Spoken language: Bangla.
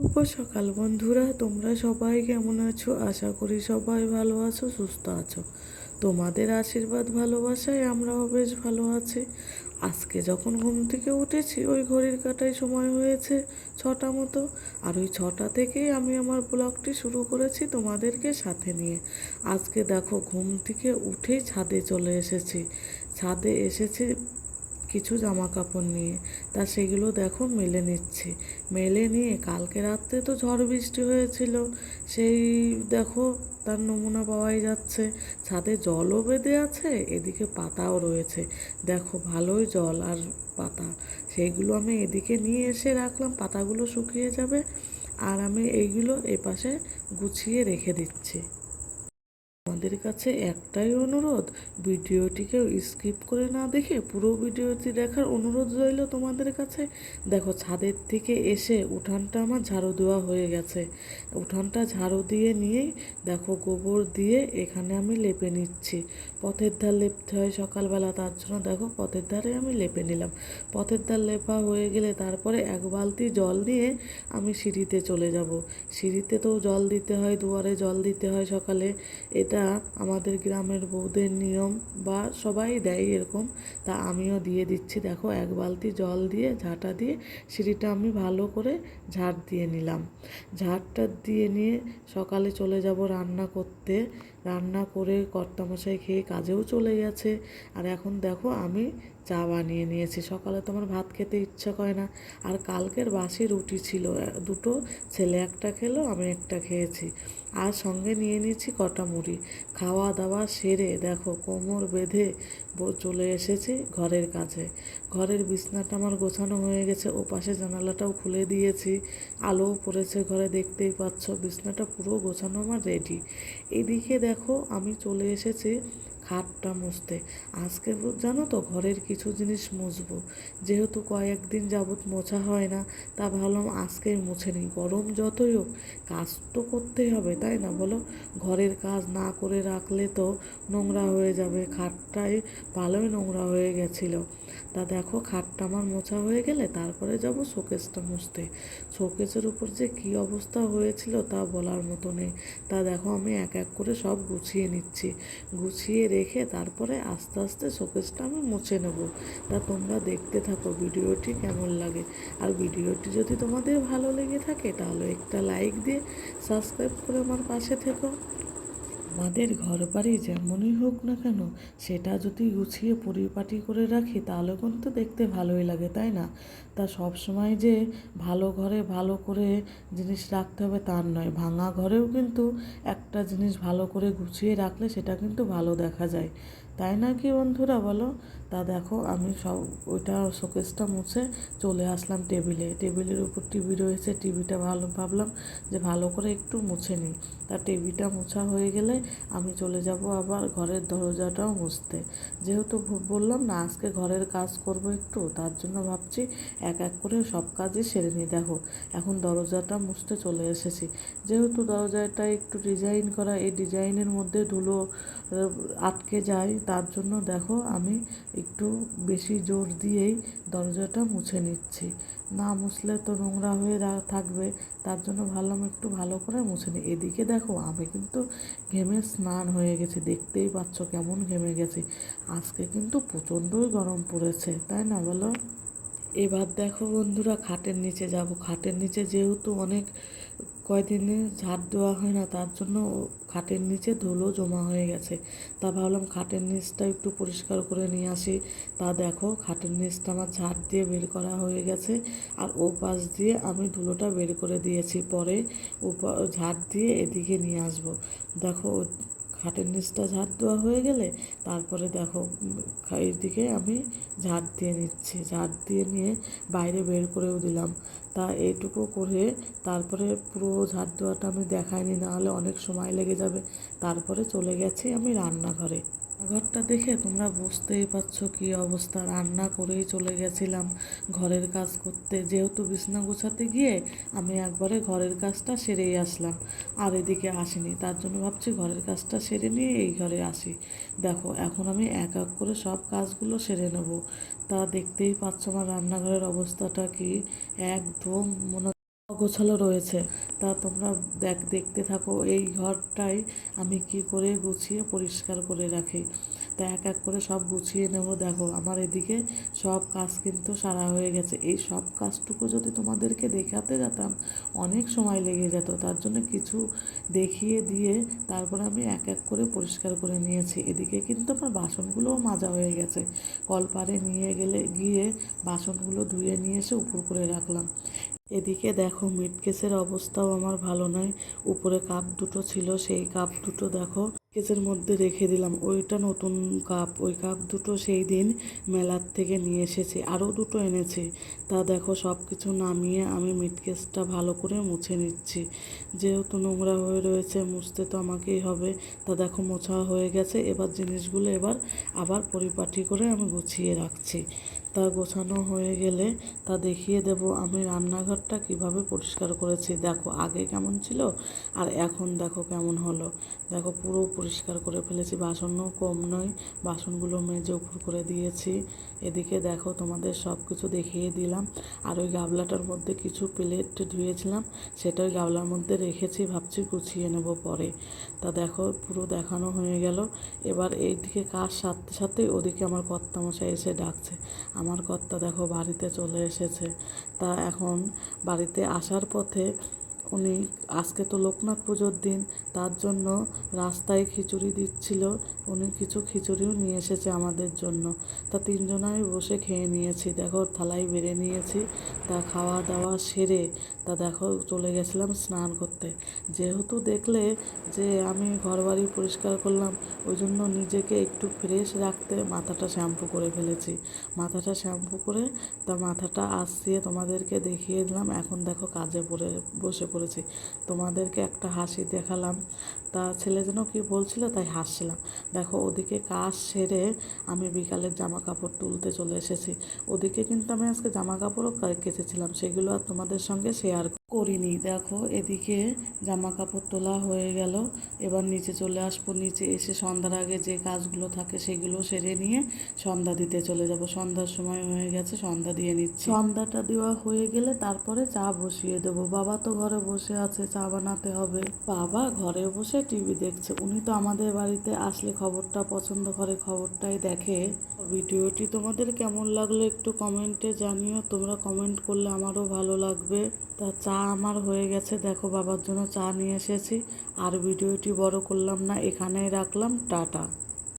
শুভ সকাল বন্ধুরা, তোমরা সবাই কেমন আছো? আশা করি সবাই ভালো আছো, সুস্থ আছো। তোমাদের আশীর্বাদ, ভালোবাসায় আমরাও বেশ ভালো আছি। আজকে যখন ঘুম থেকে উঠেছি, ওই ঘড়ির কাটায় সময় হয়েছে ছটা মতো। আর ওই ছটা থেকেই আমি আমার ব্লগটি শুরু করেছি তোমাদেরকে সাথে নিয়ে। আজকে দেখো, ঘুম থেকে উঠেই ছাদে চলে এসেছি। ছাদে এসেছি কিছু জামা কাপড় নিয়ে। তা সেগুলো দেখো, মেলে নিচ্ছি। মেলে নিয়ে কালকে রাত্রে তো ঝড় বৃষ্টি হয়েছিল। সেই দেখো, তার নমুনা পাওয়াই যাচ্ছে। ছাদে জলও বেঁধে আছে, এদিকে পাতাও রয়েছে। দেখো, ভালোই জল আর পাতা। সেইগুলো আমি এদিকে নিয়ে এসে রাখলাম, পাতাগুলো শুকিয়ে যাবে। আর আমি এইগুলো এপাশে গুছিয়ে রেখে দিচ্ছি। আমাদের কাছে একটাই অনুরোধ, ভিডিওটিকেও স্কিপ করে না দেখে পুরো ভিডিওটি দেখার অনুরোধ রইল তোমাদের কাছে। দেখো, ছাদের থেকে এসে উঠানটা আমার ঝাড়ু দেওয়া হয়ে গেছে। উঠানটা ঝাড়ু দিয়ে নিয়েই দেখো, গোবর দিয়ে এখানে আমি লেপে নিচ্ছি। পথের ধার লেপতে হয় সকালবেলা, তার জন্য দেখো, পথের ধারে আমি লেপে নিলাম। পথের ধার লেপা হয়ে গেলে তারপরে এক বালতি জল নিয়ে আমি সিঁড়িতে চলে যাব। সিঁড়িতে তো জল দিতে হয়, দুয়ারে জল দিতে হয় সকালে। এটা আমাদের গ্রামের বউদের নিয়ম বা সবাই দেয় এরকম, তা আমিও দিয়ে দিচ্ছি। দেখো, এক বালতি জল দিয়ে, ঝাঁটা দিয়ে, সিঁড়িটা আমি ভালো করে ঝাড় দিয়ে নিলাম। ঝাড়টা দিয়ে নিয়ে সকালে চলে যাব রান্না করতে। রান্না করে কর্তামশাই খেয়ে কাজেও চলে গেছে। আর এখন দেখো, আমি চা বানিয়ে নিয়েছি। সকালে তো আমার ভাত খেতে ইচ্ছা করে না। আর কালকের বাসি রুটি ছিল। দুটো ছেলে একটা খেলো, আমি একটা খেয়েছি। আর সঙ্গে নিয়ে নিয়েছি কটা মুড়ি। খাওয়া দাওয়া সেরে দেখো কোমর বেঁধে চলে এসেছি ঘরের কাছে। ঘরের বিছনাটা আমার গোছানো হয়ে গেছে। ও পাশে জানালাটাও খুলে দিয়েছি। আলোও পড়েছে ঘরে, দেখতেই পাচ্ছ। বিছনাটা পুরো গোছানো আমার রেডি এদিকে দেখো আমি চলে এসেছি খাটটা মুছতে। আজকে জানো তো ঘরের কিছু জিনিস মুছবো। যেহেতু কয়েকদিন যাবৎ মোছা হয় না, তা ভাবলাম আজকেই মুছে নিই। গরম যতই হোক, কাজ তো করতেই হবে, তাই না? বলো? ঘরের কাজ না করে রাখলে তো নোংরা হয়ে যাবে। খাটটাই ভালোই নোংরা হয়ে গেছিল। তা দেখো খাটটা আমার মোছা হয়ে গেলে তারপরে যাব শোকেসটা মুছতে। শোকেসের উপর যে কী অবস্থা হয়েছিল তা বলার মতো নেই। তা দেখো আমি এক এক করে সব গুছিয়ে নিচ্ছি। গুছিয়ে রেখে তারপরে আস্তে আস্তে শোকেসটা আমি মুছে নেব। তা তোমরা দেখতে থাকো ভিডিওটি কেমন লাগে। আর ভিডিওটি যদি তোমাদের ভালো লেগে থাকে তাহলে একটা লাইক দিয়ে সাবস্ক্রাইব করে আমার পাশে থেকো। আমাদের ঘর বাড়ি যেমনই হোক না কেন, সেটা যদি গুছিয়ে পরিপাটি করে রাখি, তাহলে কিন্তু দেখতে ভালোই লাগে, তাই না? তা সব সময় যে ভালো ঘরে ভালো করে জিনিস রাখতে হবে তার নয়, ভাঙা ঘরেও কিন্তু একটা জিনিস ভালো করে গুছিয়ে রাখলে সেটা কিন্তু ভালো দেখা যায়। তাই না কি বন্ধুরা বলো? তা দেখো, আমি সব, ওইটা শোকেসটা মুছে চলে আসলাম টেবিলে। টেবিলের উপর টিভি রয়েছে, টিভিটা ভালো ভাবলাম যে ভালো করে একটু মুছে নিই। তা টিভিটা মোছা হয়ে গেলে আমি চলে যাব আবার ঘরের দরজাটাও মুছতে। যেহেতু বললাম না, আজকে ঘরের কাজ করব একটু, তার জন্য ভাবছি এক এক করে সব কাজই সেরে নিই। দেখো, এখন দরজাটা মুছতে চলে এসেছি। যেহেতু দরজাটা একটু ডিজাইন করা, এই ডিজাইনের মধ্যে ধুলো আটকে যায়, তার জন্য দেখো আমি একটু বেশি জোর দিয়েই দরজাটা মুছে নিচ্ছি। না মুছলে তো নোংরা হয়ে থাকবে। তার জন্য ভাবলাম একটু ভালো করে মুছে নিই এদিকে দেখো, আমি কিন্তু ঘেমে স্নান হয়ে গেছি। দেখতেই পাচ্ছ কেমন ঘেমে গেছি। আজকে কিন্তু প্রচণ্ডই গরম পড়েছে, তাই না বলো? এবার দেখো বন্ধুরা, খাটের নিচে যাব। খাটের নিচে যেহেতু অনেক কয়দিনে ঝাড় দেওয়া হয় না, তার জন্য খাটের নিচে ধুলো জমা হয়ে গেছে। তা ভাবলাম খাটের নিচটা একটু পরিষ্কার করে নিয়ে আসি। তা দেখো, খাটের নিচটা আমার ঝাড় দিয়ে বের করা হয়ে গেছে আর ও পাশ দিয়ে আমি ধুলোটা বের করে দিয়েছি। পরে ও ঝাড় দিয়ে এদিকে নিয়ে আসব। দেখো খাটের নিচটা ঝাড় দেওয়া হয়ে গেলে তারপরে দেখো এদিকে আমি ঝাড় দিয়ে নিচ্ছি। ঝাড় দিয়ে নিয়ে বাইরে বের করেও দিলাম। তা এইটুকু করে তারপরে পুরো ঝাড় দেওয়াটা আমি দেখাইনি, নাহলে অনেক সময় লেগে যাবে। তারপরে চলে গেছি আমি রান্নাঘরে। ঘরটা দেখে তোমরা বুঝতেই পারছ কী অবস্থা। রান্না করেই চলে গেছিলাম ঘরের কাজ করতে। যেহেতু বিছনা গোছাতে গিয়ে আমি একবারে ঘরের কাজটা সেরেই আসলাম। আর এদিকে আসিনি, তার জন্য ভাবছি ঘরের কাজটা সেরে নিয়ে এই ঘরে আসি। দেখো, এখন আমি এক এক করে সব কাজগুলো সেরে নেব। তা দেখতেই পাচ্ছ আমার রান্নাঘরের অবস্থাটা কি একদম মনে অগোছালো রয়েছে। তা তোমরা দেখ, দেখতে থাকো, এই ঘরটাই আমি কি করে গুছিয়ে পরিষ্কার করে রাখি। তা এক এক করে সব গুছিয়ে নেব, দেখো, আমার এদিকে সব কাজ কিন্তু সারা হয়ে গেছে। এই সব কাজটুকু যদি তোমাদেরকে দেখাতে যেতাম, অনেক সময় লেগে যেত। তার জন্য কিছু দেখিয়ে দিয়ে তারপর আমি এক এক করে পরিষ্কার করে নিয়েছি। এদিকে কিন্তু আমার বাসনগুলোও মাজা হয়ে গেছে। কলপারে নিয়ে গেলে, গিয়ে বাসনগুলো ধুয়ে নিয়ে এসে উপর করে রাখলাম। এদিকে দেখো, মিট কেসের অবস্থাও আমার ভালো নয় উপরে কাপ দুটো ছিল, সেই কাপ দুটো দেখো, কেসের মধ্যে রেখে দিলাম। ওইটা নতুন কাপ, ওই কাপ দুটো সেই দিন মেলার থেকে নিয়ে এসেছি, আরও দুটো এনেছি। তা দেখো সব কিছু নামিয়ে আমি মিট কেসটা ভালো করে মুছে নিচ্ছি। যেহেতু নোংরা হয়ে রয়েছে, মুছতে তো আমাকেই হবে। তা দেখো, মোছা হয়ে গেছে। এবার জিনিসগুলো এবার আবার পরিপাটি করে আমি গুছিয়ে রাখছি। তা গোছানো হয়ে গেলে তা দেখিয়ে দেব আমি রান্নাঘরটা কীভাবে পরিষ্কার করেছি। দেখো, আগে কেমন ছিল আর এখন দেখো কেমন হলো। দেখো, পুরো পরিষ্কার করে ফেলেছি। বাসনও কম নয়, বাসনগুলো মেজে উপর করে দিয়েছি। এদিকে দেখো, তোমাদের সব কিছু দেখিয়ে দিলাম। আর ওই গাবলাটার মধ্যে কিছু প্লেট ধুয়েছিলাম, সেটা ওই গাবলার মধ্যে রেখেছি, ভাবছি গুছিয়ে নেব পরে। তা দেখো, পুরো দেখানো হয়ে গেল। এবার এইদিকে কাজ সারতে সাথে ওদিকে আমার কর্তামশাই এসে ডাকছে। আমার কর্তা দেখো বাড়িতে চলে এসেছে। তা এখন বাড়িতে আসার পথে উনি আজকে তো লোকনাথ পুজোর দিন, তার জন্য রাস্তায় খিচুড়ি দিচ্ছিল। উনি কিছু খিচুড়িও নিয়ে এসেছে আমাদের জন্য। তা তিনজনাই বসে খেয়ে নিয়েছি। দেখো থালায় বেড়ে নিয়েছি। তা খাওয়া দাওয়া সেরে তা দেখো, চলে গেছিলাম স্নান করতে। যেহেতু দেখলে যে আমি ঘর বাড়ি পরিষ্কার করলাম, ওই জন্য নিজেকে একটু ফ্রেশ রাখতে মাথাটা শ্যাম্পু করে ফেলেছি। মাথাটা শ্যাম্পু করে তা মাথাটা আসিয়ে তোমাদেরকে দেখিয়ে দিলাম, এখন দেখো কাজে পড়ে, বসে পড়েছি। তোমাদেরকে একটা হাসি দেখালাম। তা ছেলে যেন কি বলছিল তাই হাসছিলাম। দেখো, ওদিকে কাজ সেরে আমি বিকালের জামা কাপড় তুলতে চলে এসেছি। ওদিকে কিন্তু আমি আজকে জামা কাপড়ও কেচেছিলাম, সেগুলো আর তোমাদের সঙ্গে پیار করিনি। দেখো এদিকে জামা কাপড় তোলা হয়ে গেল। এবার নিচে চলে আসব। নিচে এসে সন্ধ্যার আগে যে কাজগুলো থাকে সেগুলো সেরে নিয়ে সন্ধ্যা দিতে চলে যাব। সন্ধ্যার সময় হয়ে গেছে সন্ধ্যা দিয়ে নিচ্ছি। সন্ধ্যাটা দেওয়া হয়ে গেলে তারপরে চা বসিয়ে দেবো। বাবা তো ঘরে বসে আছে চা বানাতে হবে। বাবা ঘরে বসে টিভি দেখছে। উনি তো আমাদের বাড়িতে আসলে খবরটা পছন্দ করে খবরটাই দেখে। ভিডিওটি তোমাদের কেমন লাগল একটু কমেন্টে জানিও। তোমরা কমেন্ট করলে আমারও ভালো লাগবে। তা চা আমার হয়ে গেছে, দেখো বাবার জন্য চা নিয়ে এসেছি। আর ভিডিওটি বড় করলাম না, এখানেই রাখলাম, টাটা।